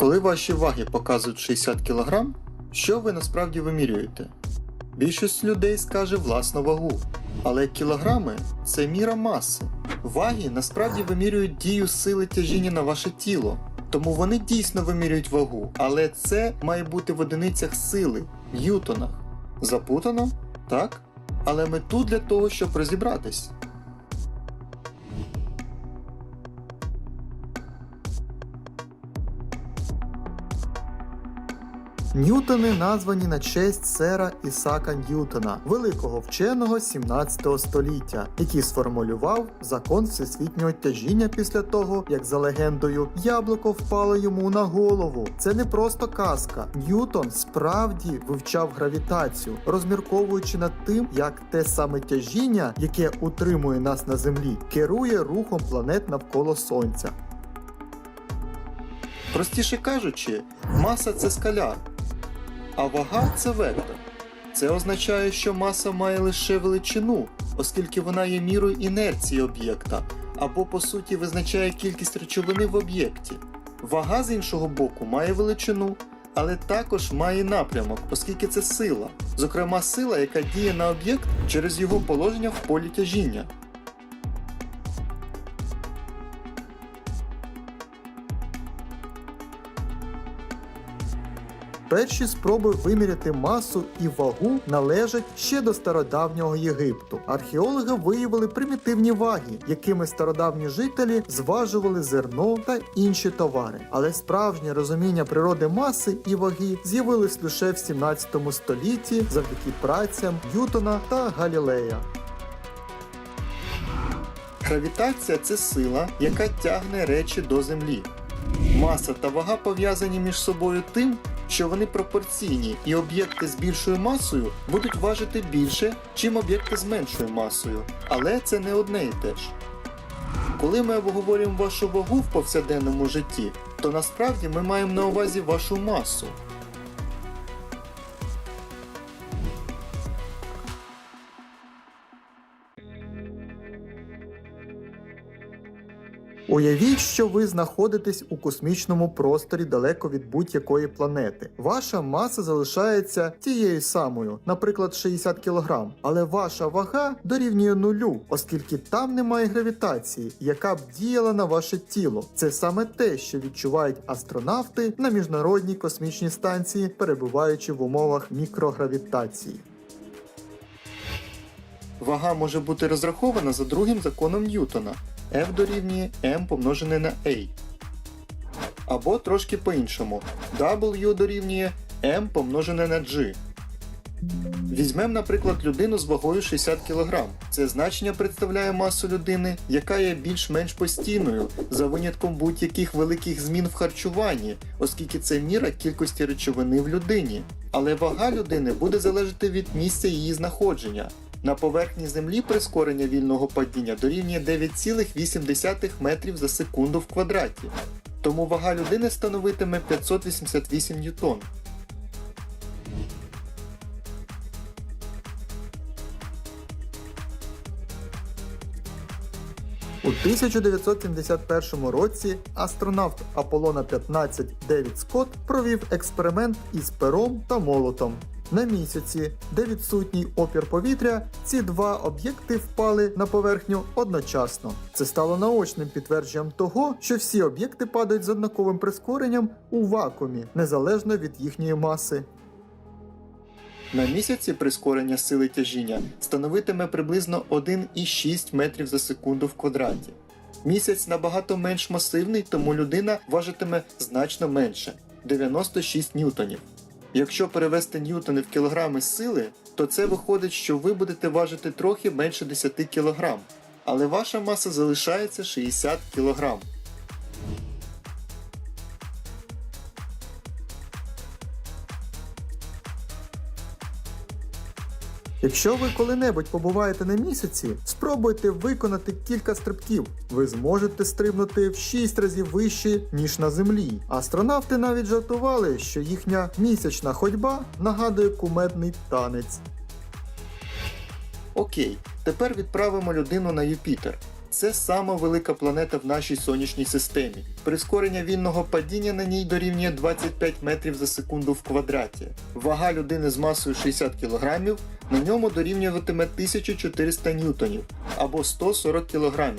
Коли ваші ваги показують 60 кг, що ви насправді вимірюєте? Більшість людей скаже власну вагу, але кілограми це міра маси. Ваги насправді вимірюють дію сили тяжіння на ваше тіло, тому вони дійсно вимірюють вагу, але це має бути в одиницях сили, ньютонах. Запутано? Так? Але ми тут для того, щоб розібратись. Ньютони названі на честь сера Ісака Ньютона, великого вченого 17 століття, який сформулював закон всесвітнього тяжіння після того, як за легендою яблуко впало йому на голову. Це не просто казка. Ньютон справді вивчав гравітацію, розмірковуючи над тим, як те саме тяжіння, яке утримує нас на землі, керує рухом планет навколо Сонця. Простіше кажучи, маса це скаляр, а вага це вектор. Це означає, що маса має лише величину, оскільки вона є мірою інерції об'єкта, або по суті визначає кількість речовини в об'єкті. Вага з іншого боку має величину, але також має напрямок, оскільки це сила, зокрема сила, яка діє на об'єкт через його положення в полі тяжіння. Перші спроби виміряти масу і вагу належать ще до стародавнього Єгипту. Археологи виявили примітивні ваги, якими стародавні жителі зважували зерно та інші товари. Але справжнє розуміння природи маси і ваги з'явилось лише в 17 столітті завдяки працям Ньютона та Галілея. Гравітація це сила, яка тягне речі до землі. Маса та вага пов'язані між собою тим, що вони пропорційні, і об'єкти з більшою масою будуть важити більше, чим об'єкти з меншою масою. Але це не одне і те ж. Коли ми обговорюємо вашу вагу в повсякденному житті, то насправді ми маємо на увазі вашу масу. Уявіть, що ви знаходитесь у космічному просторі далеко від будь-якої планети. Ваша маса залишається тією самою, наприклад, 60 кг, але ваша вага дорівнює нулю, оскільки там немає гравітації, яка б діяла на ваше тіло. Це саме те, що відчувають астронавти на міжнародній космічній станції, перебуваючи в умовах мікрогравітації. Вага може бути розрахована за другим законом Ньютона. F дорівнює m помножене на A. Або трошки по-іншому. W дорівнює m помножене на G. Візьмемо, наприклад, людину з вагою 60 кг. Це значення представляє масу людини, яка є більш-менш постійною, за винятком будь-яких великих змін в харчуванні, оскільки це міра кількості речовини в людині. Але вага людини буде залежати від місця її знаходження. На поверхні Землі прискорення вільного падіння дорівнює 9,8 метрів за секунду в квадраті. Тому вага людини становитиме 588 ньютон. У 1971 році астронавт Аполлона 15 Девід Скотт провів експеримент із пером та молотом. На місяці, де відсутній опір повітря, ці два об'єкти впали на поверхню одночасно. Це стало наочним підтвердженням того, що всі об'єкти падають з однаковим прискоренням у вакуумі, незалежно від їхньої маси. На місяці прискорення сили тяжіння становитиме приблизно 1,6 метрів за секунду в квадраті. Місяць набагато менш масивний, тому людина важитиме значно менше 96 ньютонів. Якщо перевести ньютони в кілограми сили, то це виходить, що ви будете важити трохи менше 10 кг, але ваша маса залишається 60 кг. Якщо ви коли-небудь побуваєте на місяці, спробуйте виконати кілька стрибків. Ви зможете стрибнути в 6 разів вище, ніж на землі. Астронавти навіть жартували, що їхня місячна ходьба нагадує кумедний танець. Окей, тепер відправимо людину на Юпітер. Це сама велика планета в нашій сонячній системі. Прискорення вільного падіння на ній дорівнює 25 метрів за секунду в квадраті. Вага людини з масою 60 кг на ньому дорівнюватиме 1400 ньютонів або 140 кг.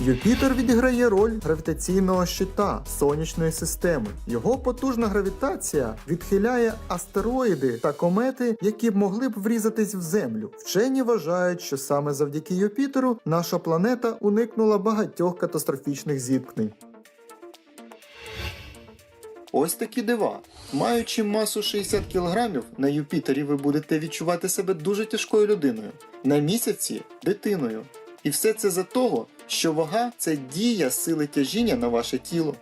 Юпітер відіграє роль гравітаційного щита сонячної системи. Його потужна гравітація відхиляє астероїди та комети, які б могли б врізатись в землю. Вчені вважають, що саме завдяки Юпітеру наша планета уникнула багатьох катастрофічних зіткнень. Ось такі дива. Маючи масу 60 кг, на Юпітері ви будете відчувати себе дуже тяжкою людиною, на місяці дитиною. І все це за того, що вага це дія сили тяжіння на ваше тіло.